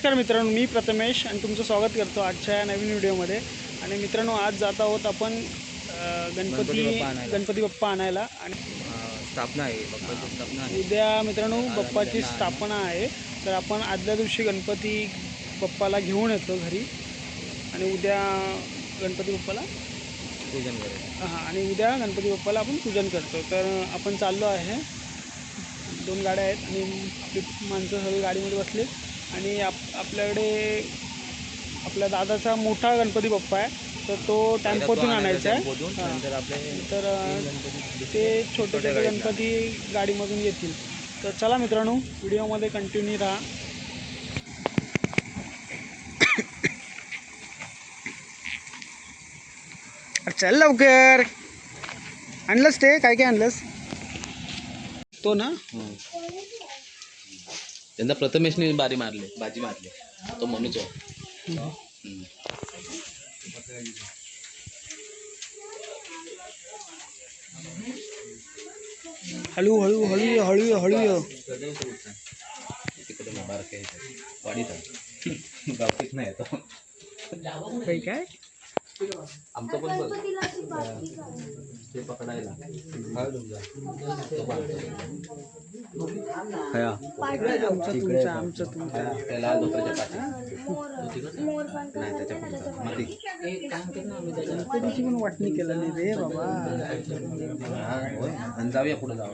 नमस्कार मित्रांनो मी प्रथमेश आणि तुमचं स्वागत करतो आजच्या या नवीन व्हिडिओमध्ये. आणि मित्रांनो आज जात आहोत आपण गणपती गणपती बाप्पा आणायला. आणि स्थापना आहे बाप्पाची स्थापना आहे. उद्या मित्रांनो बाप्पाची स्थापना आहे. तर आपण आदल्या दिवशी गणपती बाप्पाला घेऊन येतो घरी. आणि उद्या गणपती बाप्पाला पूजन करायचं हां आणि उद्या गणपती बाप्पाला आपण पूजन करतो. तर आपण चाललो आहे. दोन गाड्या आहेत आणि आपली माणसं सगळी गाडीमध्ये बसले आणि आप आपल्याकडे आपल्या दादाचा मोठा गणपती बाप्पा आहे. तर तो टेम्पोतून आणायचा आहे. टेम्पोतून हां. नंतर आपले तर ते छोटे छोटे गणपती गाडीमधून येतील. तर चला मित्रांनो व्हिडिओमध्ये कंटिन्यू राहा. अरे चल लवकर. आणलंस ते? काय काय आणलंस? तो ना? त्यांना प्रथमेशने बारी मारले बाजी मारली तो मनुचो. हळू हळू हळू हळू हळू तिकडे. वाडीत आहे. गावठीत नाही येतो काय काय आमचं पण बघ. ते पकडायला हया आमचं तुमचं आमचं तुमचं त्या लाल डोक्याच्या पाठी तो तिकडं? नाही त्याच्या पुढचा मग ती- गणपतीची पण वाटणी केलं नाही रे बाबा हा, होय. आणि जाऊया पुढे जाऊ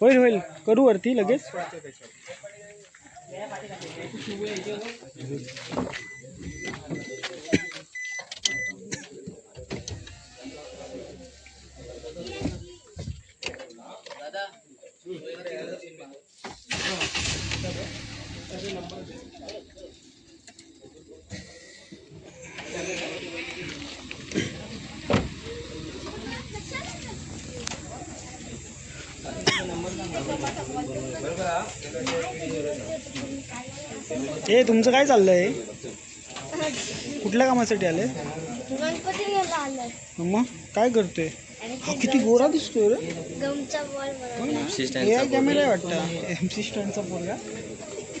होईल होईल. करू वरती लगेच. हे तुमचं काय चाललंय? कुठल्या कामासाठी आले? मग काय करतोय? हा किती गोरा दिसतोय रे. कॅमेरा वाटतं. एम सी स्टँडचा पोरगा.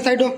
સાઈડો.